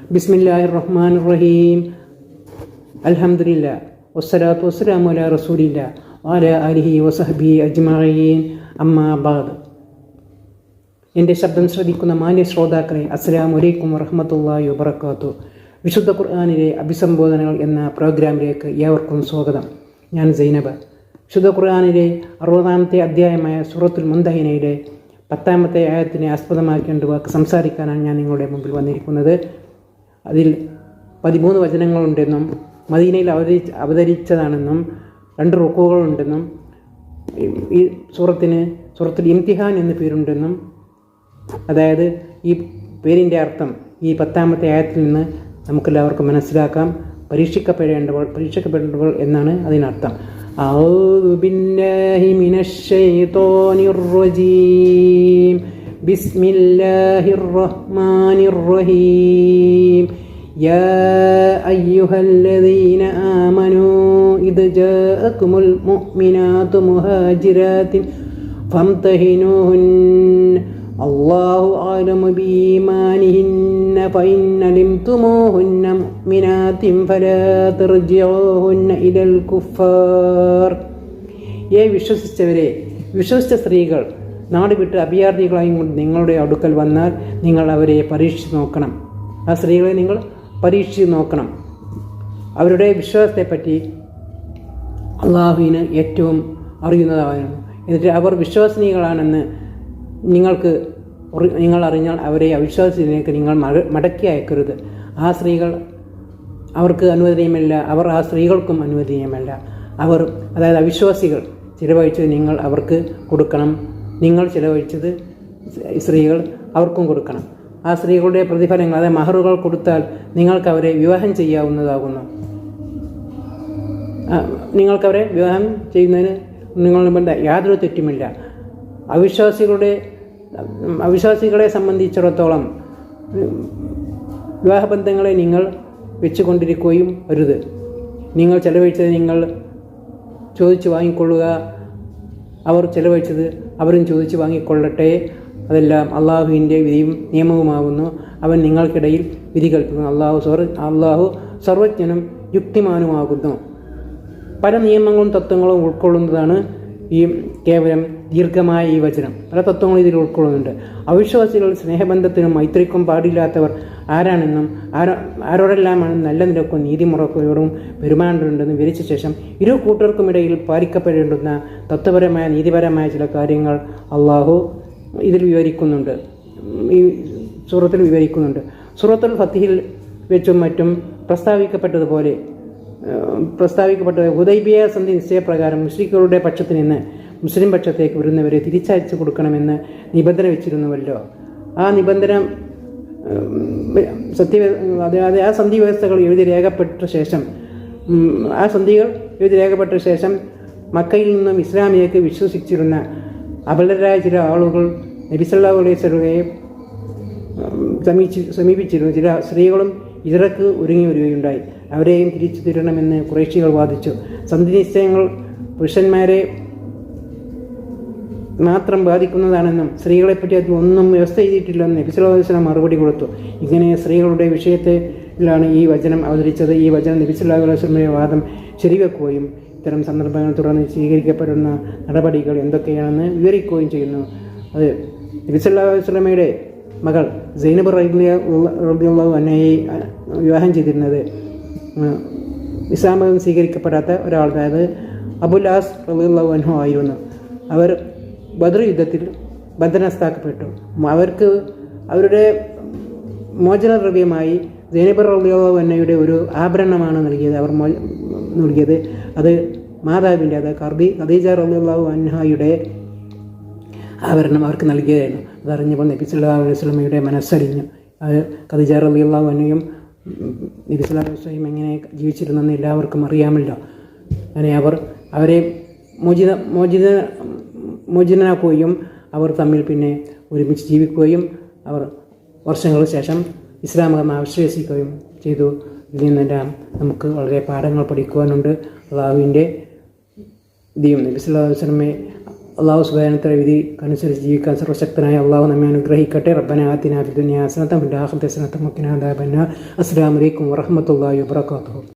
ബിസ്മില്ലാഹിർ റഹ്മാൻ റഹീം അൽഹംദുലില്ല വസ്സലാത്തു വസ്സലാമു അലാ റസൂലില്ല വാല അലിഹി വസഹബി അജ്മഈൻ. അമ്മാ ബാദ് എന്റെ ശബ്ദം ശ്രദ്ധിക്കുന്ന മാന്യ ശ്രോതാക്കളെ അസ്സലാമു അലൈക്കും വറഹ്മത്തുള്ളാഹി വബർക്കാത്തു വിശുദ്ധ ഖുർആാനിലെ അഭിസംബോധനകൾ എന്ന പ്രോഗ്രാമിലേക്ക് ഏവർക്കും സ്വാഗതം. ഞാൻ സൈനബ. വിശുദ്ധ ഖുർആാനിലെ അറുപതാമത്തെ അധ്യായമായ സൂറത്തുൽ മുന്തഹിനയുടെ പത്താമത്തെ ആയത്തിനെ ആസ്പദമാക്കിക്കൊണ്ട് വാക്ക് സംസാരിക്കാനാണ് ഞാൻ നിങ്ങളുടെ മുമ്പിൽ വന്നിരിക്കുന്നത്. അതിൽ പതിമൂന്ന് വചനങ്ങളുണ്ടെന്നും മദീനയിൽ അവതരി അവതരിച്ചതാണെന്നും രണ്ട് റുക്കുകളുണ്ടെന്നും ഈ- ഈ സൂറത്തിന് സൂറത്തുൽ ഇംതിഹാൻ എന്ന് പേരുണ്ടെന്നും അതായത് ഈ പേരിൻ്റെ അർത്ഥം ഈ പത്താമത്തെ ആയത്തിൽ നിന്ന് നമുക്കെല്ലാവർക്കും മനസ്സിലാക്കാം പരീക്ഷിക്കപ്പെടേണ്ടവൾ പരീക്ഷിക്കപ്പെടേണ്ടവൾ എന്നാണ് അതിനർത്ഥം أعوذ بالله من الشيطان الرجيم بسم الله الرحمن الرحيم يا أيها الذين آمنوا إذا جاءكم المؤمنات مهاجرات فامتهنوهن الله أعلم بإيمانهن فإن علمتموهن مؤمنات فلا ترجعوهن إلى الكفار ഏ വിശ്വസിച്ചവരെ വിശ്വസിച്ച സ്ത്രീകൾ നാട് വിട്ട് അഭയാർത്ഥികളായും കൊണ്ട് നിങ്ങളുടെ അടുക്കൽ വന്നാൽ നിങ്ങൾ അവരെ പരീക്ഷിച്ച് നോക്കണം ആ സ്ത്രീകളെ നിങ്ങൾ പരീക്ഷിച്ച് നോക്കണം. അവരുടെ വിശ്വാസത്തെപ്പറ്റി അള്ളാഹുവിന് ഏറ്റവും അറിയുന്നതായിരുന്നു. എന്നിട്ട് അവർ വിശ്വസനീയങ്ങളാണെന്ന് നിങ്ങൾക്ക് നിങ്ങൾ അറിഞ്ഞാൽ അവരെ അവിശ്വാസത്തിലേക്ക് നിങ്ങൾ മടക്കി അയക്കരുത്. ആ സ്ത്രീകൾ അവർക്ക് അനുവദനീയമല്ല. അവർ ആ സ്ത്രീകൾക്കും അനുവദനീയമല്ല. അവർ അതായത് അവിശ്വാസികൾ ചിലവഴിച്ചത് നിങ്ങൾ അവർക്ക് കൊടുക്കണം. നിങ്ങൾ ചിലവഴിച്ചത് സ്ത്രീകൾ അവർക്കും കൊടുക്കണം. ആ സ്ത്രീകളുടെ പ്രതിഫലങ്ങൾ അതായത് മഹറുകൾ കൊടുത്താൽ നിങ്ങൾക്ക് അവരെ വിവാഹം ചെയ്യാവുന്നതാകുന്നു. നിങ്ങൾക്കവരെ വിവാഹം ചെയ്യുന്നതിന് നിങ്ങൾ ബന്ധ യാതൊരു തെറ്റുമില്ല. അവിശ്വാസികളുടെ അവിശ്വാസികളെ സംബന്ധിച്ചിടത്തോളം വിവാഹബന്ധങ്ങളെ നിങ്ങൾ വെച്ചുകൊണ്ടിരിക്കുകയും അരുത്. നിങ്ങൾ ചെലവഴിച്ചത് നിങ്ങൾ ചോദിച്ച് വാങ്ങിക്കൊള്ളുക. അവർ ചെലവഴിച്ചത് അവരും ചോദിച്ച് വാങ്ങിക്കൊള്ളട്ടെ. അതെല്ലാം അള്ളാഹുവിന്റെ വിധിയും നിയമവുമാകുന്നു. അവൻ നിങ്ങൾക്കിടയിൽ വിധി കൽപ്പിക്കുന്നു. അള്ളാഹു സ്വർ അള്ളാഹു സർവജ്ഞനും യുക്തിമാനുമാകുന്നു. പല നിയമങ്ങളും തത്വങ്ങളും ഉൾക്കൊള്ളുന്നതാണ് ഈ കേവലം ദീർഘമായ ഈ വചനം. പല തത്വങ്ങളും ഇതിൽ ഉൾക്കൊള്ളുന്നുണ്ട്. അവിശ്വാസികൾ സ്നേഹബന്ധത്തിനും മൈത്രിക്കും പാടില്ലാത്തവർ ആരാണെന്നും ആരോ ആരോടെല്ലാമാണ് നല്ല നിരക്കും നീതിമുറക്കോടും പെരുമാറേണ്ടതെന്നും വിവരിച്ച ശേഷം ഇരു കൂട്ടർക്കുമിടയിൽ പാലിക്കപ്പെടേണ്ടുന്ന തത്വപരമായ നീതിപരമായ ചില കാര്യങ്ങൾ അള്ളാഹു ഇതിൽ വിവരിക്കുന്നുണ്ട്. ഈ സൂറത്തിൽ വിവരിക്കുന്നുണ്ട്. സൂറത്തുൽ ഫത്തിഹിൽ വെച്ചും മറ്റും പ്രസ്താവിക്കപ്പെട്ടതുപോലെ പ്രസ്താവിക്കപ്പെട്ട ഹുദൈബിയ സന്ധി നിശ്ചയപ്രകാരം മുസ്ലിക്കുകളുടെ പക്ഷത്ത് നിന്ന് മുസ്ലിം പക്ഷത്തേക്ക് വരുന്നവരെ തിരിച്ചയച്ചു കൊടുക്കണമെന്ന് നിബന്ധന വെച്ചിരുന്നുവല്ലോ. ആ നിബന്ധന സത്യ അതായത് ആ സന്ധി വ്യവസ്ഥകൾ എഴുതി രേഖപ്പെട്ട ശേഷം ആ സന്ധികൾ എഴുതി രേഖപ്പെട്ട ശേഷം മക്കയിൽ നിന്നും ഇസ്ലാമിലേക്ക് വിശ്വസിച്ചിരുന്ന അബലരായ ചില ആളുകൾ നബിസല്ലാ അലൈഹി സ്വലമയെ സമീപിച്ച് സമീപിച്ചിരുന്നു. ചില സ്ത്രീകളും ഇതറക്ക് ഒരുങ്ങി വരികയുണ്ടായി. അവരെയും തിരിച്ചു തരണമെന്ന് കുറേശികൾ വാദിച്ചു. സന്ധി നിശ്ചയങ്ങൾ പുരുഷന്മാരെ മാത്രം ബാധിക്കുന്നതാണെന്നും സ്ത്രീകളെപ്പറ്റി അതിൽ ഒന്നും വ്യവസ്ഥ ചെയ്തിട്ടില്ലെന്ന് നബിസുല്ലാസ്ലാം മറുപടി കൊടുത്തു. ഇങ്ങനെ സ്ത്രീകളുടെ വിഷയത്തിലാണ് ഈ വചനം അവതരിച്ചത്. ഈ വചനം നബിസുല്ലാ വസ്ലമിന്റെ വാദം ശരിവെക്കുകയും ഇത്തരം സന്ദർഭങ്ങൾ തുടർന്ന് സ്വീകരിക്കപ്പെടുന്ന നടപടികൾ എന്തൊക്കെയാണെന്ന് വിവരിക്കുകയും ചെയ്യുന്നു. അത് നബിസുല്ലാ വസ്ലമയുടെ മകൾ സൈനബ് റബിയുള്ള അന്നയെ വിവാഹം ചെയ്തിരുന്നത് ഇസ്ലാമതം ഇസ്ലാം സ്വീകരിക്കപ്പെടാത്ത ഒരാൾ അതായത് അബുലാസ് റബിയുള്ള അൻഹു ആയിരുന്നു. അവർ ബദർ യുദ്ധത്തിൽ ബന്ധനസ്ഥാക്കപ്പെട്ടു. അവർക്ക് അവരുടെ മോചന ദ്രവ്യമായി സൈനബ് റബിയുള്ള അന്നയുടെ ഒരു ആഭരണമാണ് നൽകിയത്. അവർ നൽകിയത്. അത് മാതാവിന്റെ അത് കർബി ഖദീജ റബിയുള്ള അൻഹായുടെ ആഭരണം അവർക്ക് നൽകിയതായിരുന്നു. അതറിഞ്ഞപ്പോൾ നബി വസല്ലമയുടെ മനസ്സറിഞ്ഞു അത് ഖദീജ റളിയല്ലാഹു അൻഹയും നബി എങ്ങനെ ജീവിച്ചിരുന്നെന്ന് എല്ലാവർക്കും അറിയാമല്ലോ. അങ്ങനെ അവർ അവരെ മോചിത മോചിത മോചിതനാക്കുകയും അവർ തമ്മിൽ പിന്നെ ഒരുമിച്ച് ജീവിക്കുകയും അവർ വർഷങ്ങൾക്ക് ശേഷം ഇസ്ലാം മതം ആശ്രയിക്കുകയും ചെയ്തു. ഇതിൽ നിന്നെല്ലാം നമുക്ക് വളരെ പാഠങ്ങൾ പഠിക്കുവാനുണ്ട്. അള്ളാഹുവിന്റെ വിധിയും നബി സല്ലല്ലാഹു അലൈഹി വസല്ലമയെ അള്ളാഹു സുബാനത്തെ വിധി അനുസരിച്ച് ജീവിക്കാൻ സർവശക്തനായ അള്ളാഹു നമ്മെ അനുഗ്രഹിക്കട്ടെ. റബ്ബന ആത്തിന ഫിദ് ദുനിയ അസ്സാം വലൈക്കും ആഖിറതി ഹസനത്തം